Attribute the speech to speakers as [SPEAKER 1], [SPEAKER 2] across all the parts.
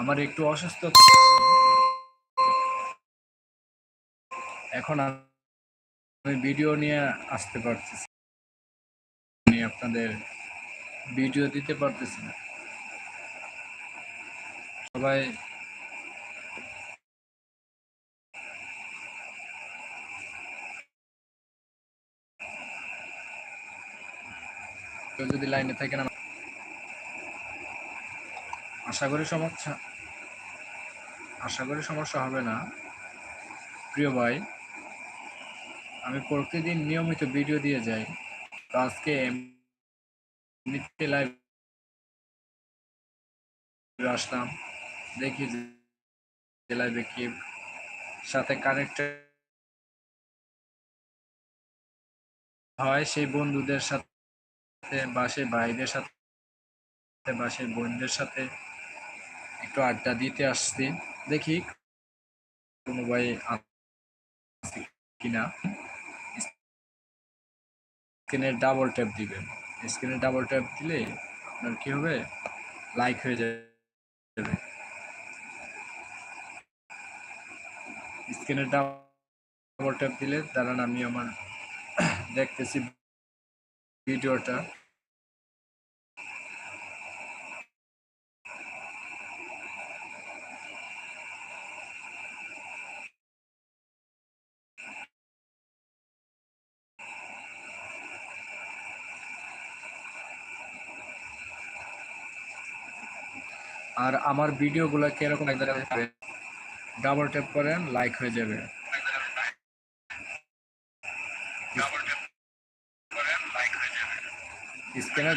[SPEAKER 1] আমার একটু অসুস্থ। এখন আমি ভিডিও নিয়ে আসতে পারতেছি আমি আপনাদের ভিডিও দিতে পারতেছি না। সবাই যদি লাইনে থাকেন আশা করি সমস্যা, আশা করি সমস্যা হবে না। প্রিয় ভাই, আমি প্রতিদিন নিয়মিত ভিডিও দিয়ে যাই। তো আজকে লাইভ আসলাম, দেখি যে লাইভে কি সাথে কানেক্টেড হয় সেই বন্ধুদের সাথে বা সেই ভাইদের সাথে বা সেই বোনদের সাথে। একটু আড্ডা দিতে আসছি দেখি কোনো ভাই কিনা। স্ক্রিনে ডাবল ট্যাপ দিবেন। স্ক্রিনে ডাবল ট্যাপ দিলে আপনার কি হবে? লাইক হয়ে যাবে। স্ক্রিনে ডাবল ট্যাপ দিলে দাঁড়ান, আমি আমার দেখতেছি ভিডিওটা। আর আমার ভিডিওগুলো কীরকম ডাবল ট্যাপ করেন, লাইক হয়ে যাবে। স্ক্রিনে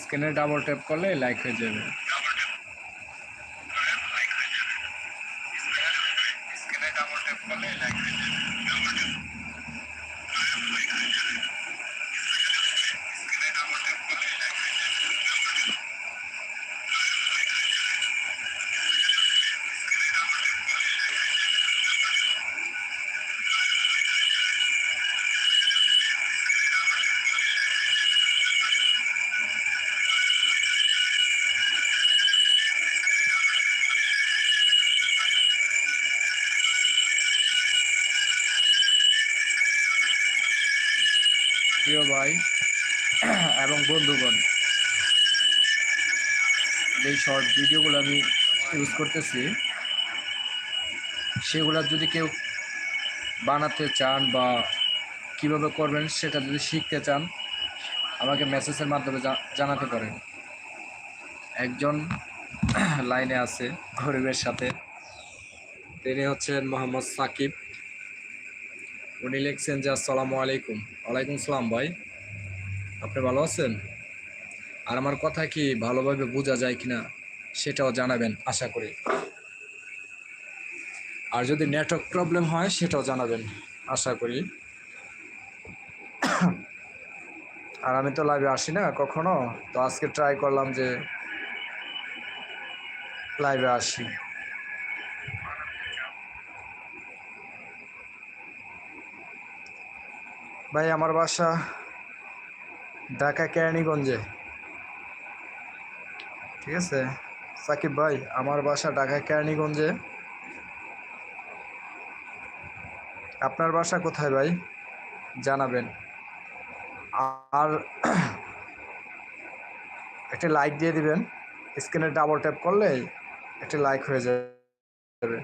[SPEAKER 1] স্ক্রিনে ডাবল ট্যাপ করলে লাইক হয়ে যাবে। ভাই, এবং বন্ধুগণ, যেই শর্ট ভিডিওগুলো আমি ইউজ করতেছি, সেগুলো যদি কেউ বানাতে চান বা কীভাবে করবেন সেটা যদি শিখতে চান, আমাকে মেসেজের মাধ্যমে জানাতে পারেন। একজন লাইনে আছে গরিবের সাথে, তিনি হচ্ছেন মোহাম্মদ সাকিব। উনি লিখছেন যে, আসসালামু আলাইকুম। ওয়ালাইকুম সালাম ভাই। আপনি ভালো আছেন? আর আমার কথা কি ভালোভাবে বোঝা যায় কিনা সেটাও জানাবেন, আশা করি। আর যদি নেটওয়ার্ক প্রবলেম হয় সেটাও জানাবেন, আশা করি। আর আমি তো লাইভে আসি না কখনো, তো আজকে ট্রাই করলাম যে লাইভে আসি। ভাই, আমার বাসা ঢাকা কেরানীগঞ্জে। ঠিক আছে? সাকিব ভাই, আমার বাসা ঢাকা কেরানীগঞ্জে। আপনার বাসা কোথায় ভাই? জানাবেন। আর একটা লাইক দিয়ে দিবেন। স্ক্রিনে ডাবল ট্যাপ করলেই একটি লাইক হয়ে যাবে।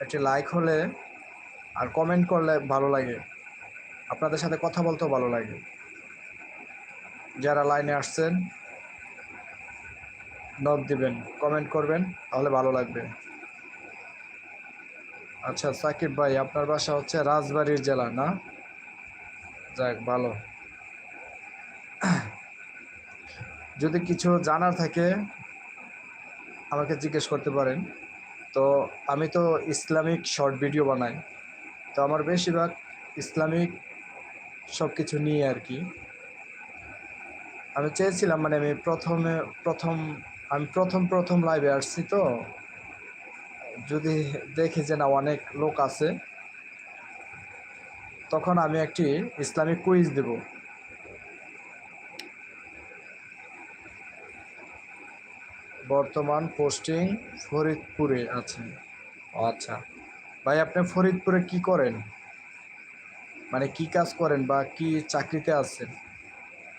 [SPEAKER 1] একটি লাইক হলে আর কমেন্ট করলে ভালো লাগে। আপনাদের সাথে কথা বলতেও ভালো লাগে। যারা লাইনে আসছেন নক দিবেন কমেন্ট করবেন, তাহলে ভালো লাগবে। আচ্ছা সাকিব ভাই, আপনার বাসা হচ্ছে রাজবাড়ির জেলা, না? যাক, ভালো। যদি কিছু জানার থাকে, আমাকে জিজ্ঞেস করতে পারেন। তো, আমি তো ইসলামিক শর্ট ভিডিও বানাই। তো আমার বেশিরভাগ ইসলামিক সব কিছু নিয়ে আর কি। আমি চেয়েছিলাম মানে আমি প্রথমে, প্রথম, আমি প্রথম প্রথম লাইভে আসছি তো। যদি দেখি যে না অনেক লোক আছে, তখন আমি একটি ইসলামিক কুইজ দেব। বর্তমান পোস্টিং ফরিদপুরে আছে। আচ্ছা। ভাই, আপনি ফরিদপুরে কি করেন? মানে কি কাজ করেন বা কি চাকরিতে আছেন?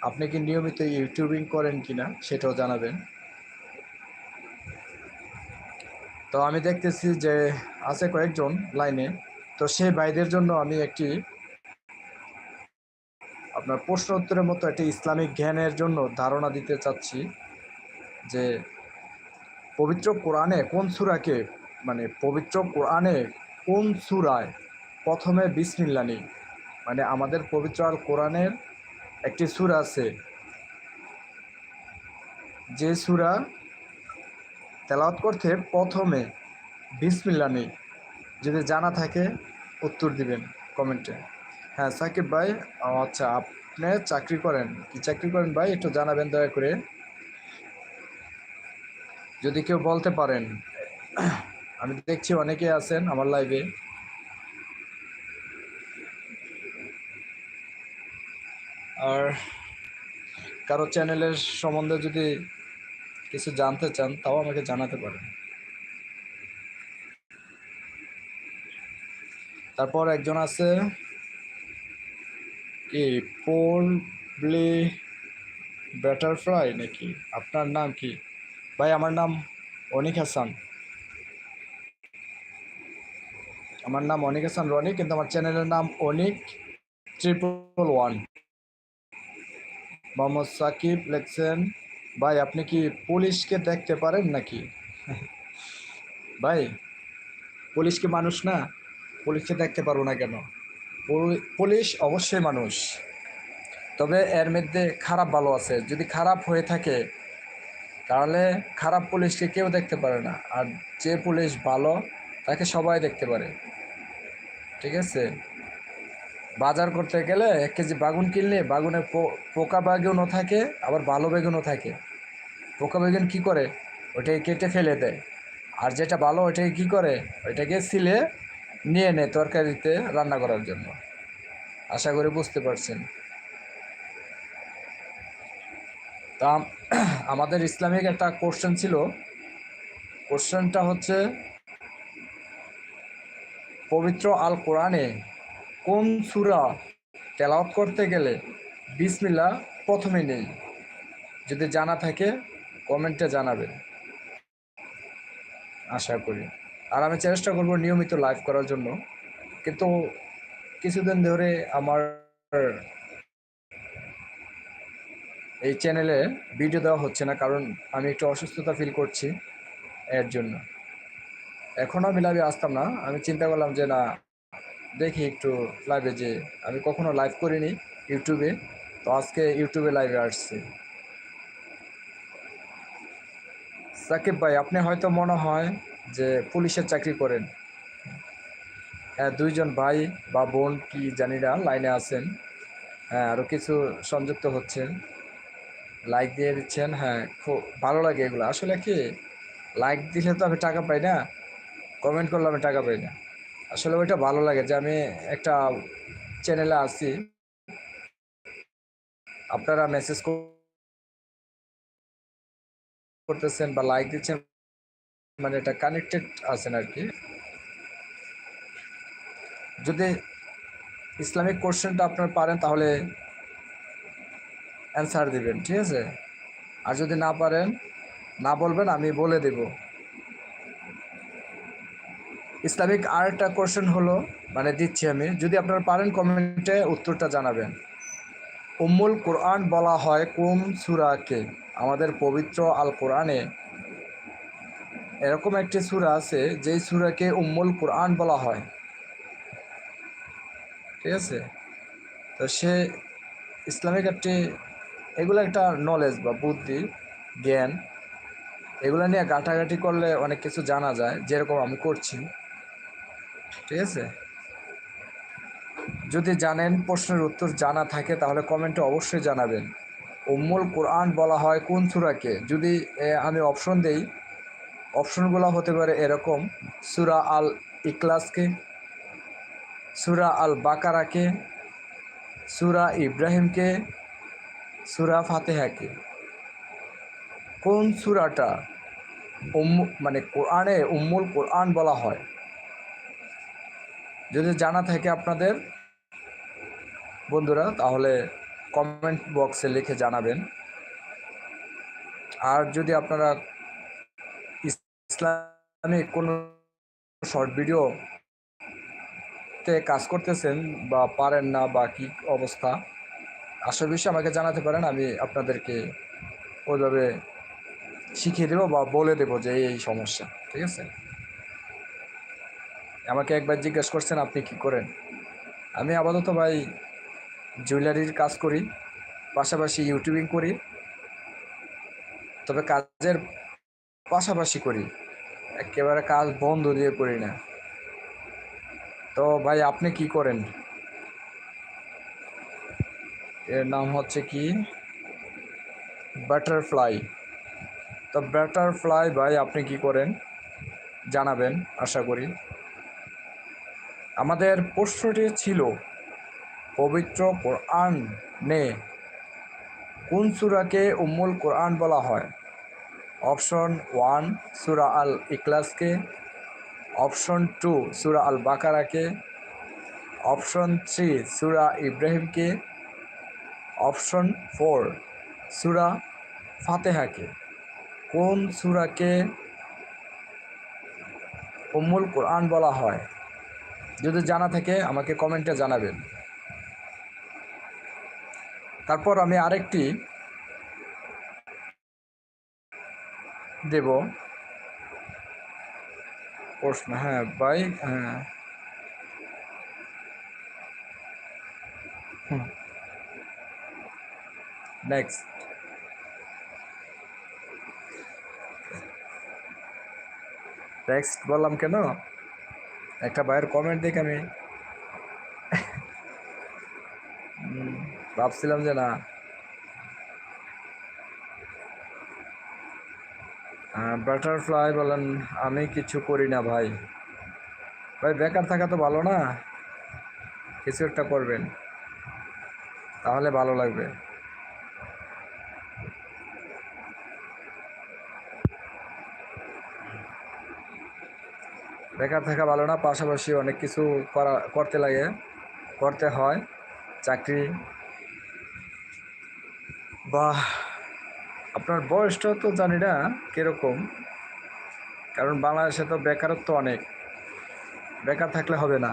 [SPEAKER 1] আপনি কি নিয়মিত ইউটিউবিং করেন কি না, সেটাও জানাবেন। তো আমি দেখতেছি যে আছে কয়েকজন লাইনে। তো সেই ভাইদের জন্য আমি একটি আপনার প্রশ্ন উত্তরের মতো একটি ইসলামিক জ্ঞানের জন্য ধারণা দিতে চাচ্ছি যে পবিত্র কোরআনে কোন সূরাকে মানে পবিত্র কোরআনে কোন সূরায় প্রথমে বিসমিল্লা নেই? মানে আমাদের পবিত্র আল কোরআনের একটি সূরা আছে। যে সূরা তেলাওয়াত করতে প্রথমে বিসমিল্লা নেই। যদি জানা থাকে, উত্তর দিবেন কমেন্টে। হ্যাঁ সাকিব ভাই আচ্ছা আপনি চাকরি করেন। কি চাকরি করেন ভাই? একটু জানাবেন দয়া করে। যদি কেউ বলতে পারেন। আমি দেখছি অনেকে আছেন আমার লাইভে আর কারও চ্যানেলের সম্বন্ধে যদি কিছু জানতে চান, তাও আমাকে জানাতে পারেন। তারপর একজন আছে, কি পোল ব্লে ব্যাটারফ্লাই নাকি? আপনার নাম কি? ভাই, আমার নাম অনিক হাসান। আমার নাম অনিক হাসান রনি, কিন্তু আমার চ্যানেলের নাম অনিক ট্রিপল ওয়ান। মোহাম্মদ সাকিব লেখছেন, ভাই, আপনি কি পুলিশকে দেখতে পারেন নাকি? ভাই, পুলিশ কি মানুষ না? পুলিশকে দেখতে পারব না কেন? পুলি- পুলিশ অবশ্যই মানুষ। তবে এর মধ্যে খারাপ ভালো আছে। যদি খারাপ হয়ে থাকে, তাহলে খারাপ পুলিশকে কেউ দেখতে পারে না। আর যে পুলিশ ভালো, তাকে সবাই দেখতে পারে। ঠিক আছে? বাজার করতে গেলে এক কেজি বাগুন কিনলে বাগুনে পোকা বেগুনও থাকে, আবার ভালো বেগুনও থাকে। পোকা বেগুন কি করে? ওটাকে কেটে ফেলে দেয়। আর যেটা ভালো ওটাকে কি করে? ওইটাকে সিলে নিয়ে নেয় তরকারিতে রান্না করার জন্য। আশা করি বুঝতে পারছেন। তা আমাদের ইসলামিক একটা কোশ্চেন ছিল। কোশ্চেনটা হচ্ছে পবিত্র আল কোরআনে কোন সূরা তেলাওয়াত করতে গেলে বিসমিল্লাহ প্রথমে নেই? যদি জানা থাকে, কমেন্টে জানাবেন। আশা করি। আর আমি চেষ্টা করব নিয়মিত লাইভ করার জন্য। কিন্তু কিছুদিন ধরে আমার এই চ্যানেলে ভিডিও দেওয়া হচ্ছে না, কারণ আমি একটু অসুস্থতা ফিল করছি এর জন্য। এখনও আমি আসতাম না। আমি চিন্তা করলাম যে, না, দেখি একটু লাইভে যে, আমি কখনো লাইভ করিনি ইউটিউবে তো আজকে ইউটিউবে লাইভে আসছি। সাকিব ভাই, আপনি হয়তো মনে হয় যে পুলিশের চাকরি করেন। হ্যাঁ দুইজন ভাই বা বোন কি জানি না লাইনে আছেন। হ্যাঁ আরও কিছু সংযুক্ত হচ্ছেন। লাইক দিয়ে দিচ্ছেন। হ্যাঁ খুব ভালো লাগে এগুলো। আসলে কি লাইক দিলে তো আমি টাকা পাই না। কমেন্ট করলে আমি টাকা পাই না। আসলে ওইটা ভালো লাগে যে আমি একটা চ্যানেলে আছি। আপনারা মেসেজ করতেছেন বা লাইক দিচ্ছেন মানে এটা কানেক্টেড আছেন আর কি। যদি ইসলামিক কোশ্চেনটা আপনার পারেন তাহলে অ্যান্সার দিবেন, ঠিক আছে? আর যদি না পারেন, না বলবেন, আমি বলে দেব। ইসলামিক আরেকটা কোশ্চেন হলো মানে দিচ্ছি আমি, যদি আপনারা পারেন কমেন্টে উত্তরটা জানাবেন। উম্মুল কোরআন বলা হয় কোন সূরাকে? আমাদের পবিত্র আল কোরআনে এরকম একটি সূরা আছে, যেই সুরাকে উম্মুল কোরআন বলা হয়। ঠিক আছে? তো সে ইসলামিক একটি, এগুলো একটা নলেজ বা বুদ্ধি, জ্ঞান, এগুলো নিয়ে ঘাটাঘাটি করলে অনেক কিছু জানা যায়, যেরকম আমি করছি। ঠিক আছে? যদি জানেন প্রশ্নের উত্তর জানা থাকে, তাহলে কমেন্টে অবশ্যই জানাবেন। উম্মুল কোরআন বলা হয় কোন সূরাকে? যদি আমি অপশন দেই অপশনগুলো হতে পারে এরকম, সূরা আল ইকলাসকে সূরা আল বাকারাকে, সূরা ইব্রাহিমকে, সূরা ফাতেহাকে। কোন সূরাটা উম্মু মানে কোরআনে উম্মুল কোরআন বলা হয়? যদি জানা থাকে আপনাদের বন্ধুরা, তাহলে কমেন্ট বক্সে লিখে জানাবেন। আর যদি আপনারা ইসলামিক কোনো শর্ট ভিডিও তে কাজ করতেছেন বা পারেন না বা কি অবস্থা, আসল বিষয়ে আমাকে জানাতে পারেন, আমি আপনাদেরকে ওইভাবে শিখিয়ে দেবো বা বলে দেবো যে এই সমস্যা, ঠিক আছে? আমাকে একবার জিজ্ঞেস করছেন, আপনি কি করেন? আমি আপাতত ভাই জুয়েলারির কাজ করি, পাশাপাশি ইউটিউবিং করি, তবে কাজের পাশাপাশি করি, একেবারে কাজ বন্ধ দিয়ে করি না। তো ভাই, আপনি কি করেন? এর নাম হচ্ছে কি? বাটারফ্লাই। তো বাটারফ্লাই ভাই, আপনি কি করেন? জানাবেন, আশা করি। আমাদের প্রশ্নটি ছিল, পবিত্র কোরআন নে কোন সুরাকে উম্মুল কোরআন বলা হয়? অপশন ওয়ান সুরা আল ইকলাসকে অপশন টু সুরা আল বাকারাকে, অপশন থ্রি সুরা ইব্রাহিমকে, অপশন ফোর সুরা ফাতেহাকে। কোন সুরাকে উম্মুল কোরআন বলা হয়? যদি জানা থাকে, আমাকে কমেন্টে জানাবেন। তারপর আমি আরেকটি দেব। প্রশ্ন হ্যাঁ ভাই হ্যাঁ। নেক্সট নেক্সট বললাম কেন? একটা ভাইয়ের কমেন্ট দেখে আমি ভাবছিলাম যে না। বাটারফ্লাই বলেন, আমি কিছু করি না ভাই। ভাই, বেকার থাকা তো ভালো না। কিছু একটা করবেন। তাহলে ভালো লাগবে। বেকার থাকা ভালো না, পাশাপাশি অনেক কিছু করা, করতে লাগে, করতে হয়, চাকরি। বা আপনার বয়সটা তো জানি না কীরকম, কারণ বাংলাদেশে তো বেকারত্ব অনেক। বেকার থাকলে হবে না।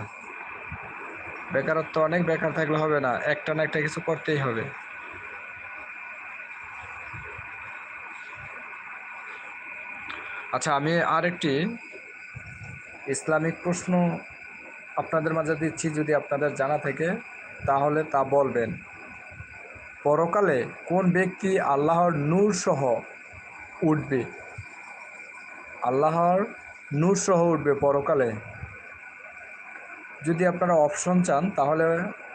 [SPEAKER 1] বেকারত্ব অনেক, বেকার থাকলে হবে না। একটা না একটা কিছু করতেই হবে। আচ্ছা আমি আরেকটি ইসলামিক প্রশ্ন আপনাদের মাঝে দিচ্ছি যদি আপনাদের জানা থাকে, তাহলে তা বলবেন। পরকালে কোন ব্যক্তি আল্লাহর নূর সহ উঠবে? আল্লাহর নূর সহ উঠবে পরকালে। যদি আপনারা অপশন চান, তাহলে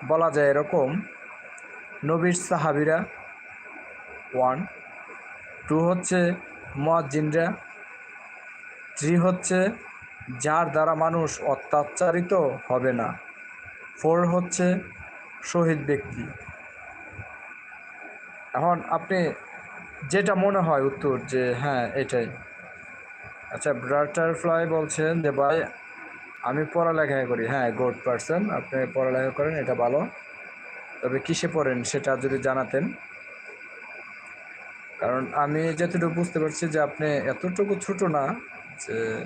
[SPEAKER 1] বলা যায় এরকম। নবীর সাহাবিরা ওয়ান টু হচ্ছে মুয়াজ্জিনরা থ্রি হচ্ছে যার দ্বারা মানুষ অত্যাচারিত হবে না। ফোর হচ্ছে শহীদ ব্যক্তি। এখন আপনি যেটা মনে হয় উত্তর যে হ্যাঁ এটাই। আচ্ছা বাটারফ্লাই বলছেন যে ভাই, আমি পড়ালেখা করি। হ্যাঁ গুড পারসন, আপনি পড়ালেখা করেন, এটা ভালো। তবে কিসে পড়েন সেটা যদি জানাতেন। কারণ আমি যতটুকু বুঝতে পারছি যে আপনি এতটুকু ছোট না যে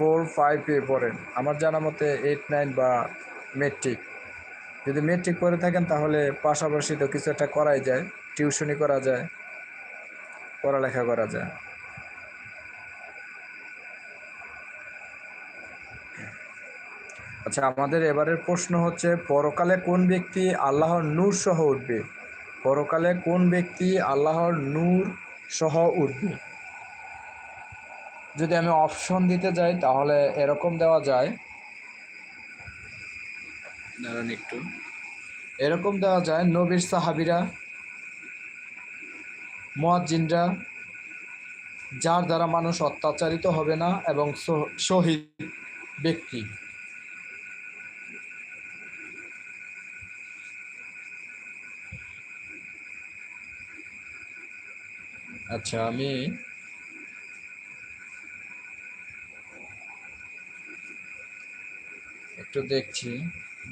[SPEAKER 1] ফোর, ফাইভে পড়েন আমার জানা মতে এইট, নাইন বা মেট্রিক যদি মেট্রিক পড়ে থাকেন তাহলে পাশাপাশি তো কিছু একটা করাই যায়। টিউশনি করা যায়। পড়ালেখা করা যায়। আচ্ছা আমাদের এবারের প্রশ্ন হচ্ছে, পরকালে কোন ব্যক্তি আল্লাহর নূর সহ উঠবে? পরকালে কোন ব্যক্তি আল্লাহর নূর সহ উঠবে? যদি আমি অপশন দিতে যাই তাহলে এরকম দেওয়া যায়। দাঁড়ান একটু। এরকম দেওয়া যায় নবীর সাহাবিরা মুয়াজ্জিনরা যার দ্বারা মানুষ অত্যাচারিত হবে না এবং শহীদ ব্যক্তি। আচ্ছা আমি একটু দেখছি।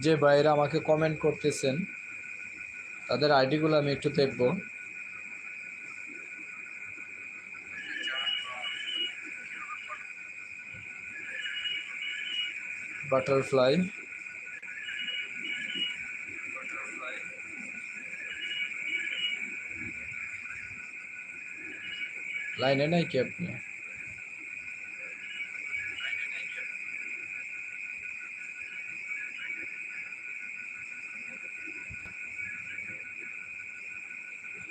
[SPEAKER 1] যে ভাইরা আমাকে কমেন্ট করতেছেন, তাদের আইডিগুলো আমি একটু দেখব। বাটারফ্লাই লাইনে নাই কি আপনি?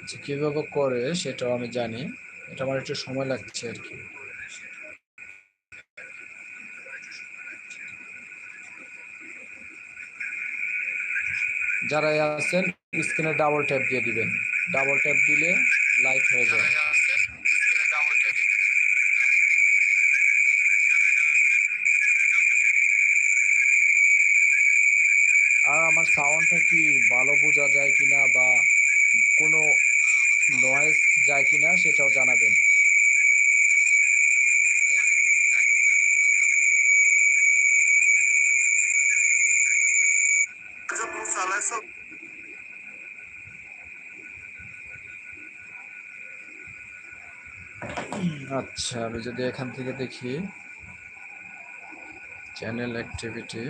[SPEAKER 1] আচ্ছা, কীভাবে করে সেটাও আমি জানি। এটা আমার একটু সময় লাগছে আর কি। যারা আছেন স্ক্রিনে ডাবল ট্যাপ দিয়ে দিবেন। ডাবল ট্যাপ দিলে লাইট হয়ে যায়। আর আমার সাউন্ডটা কি ভালো বোঝা যায় কিনা বা কোনো নয়েজ যায় কিনা সেটাও জানাবেন। আচ্ছা আমি যদি এখান থেকে দেখি চ্যানেল অ্যাক্টিভিটি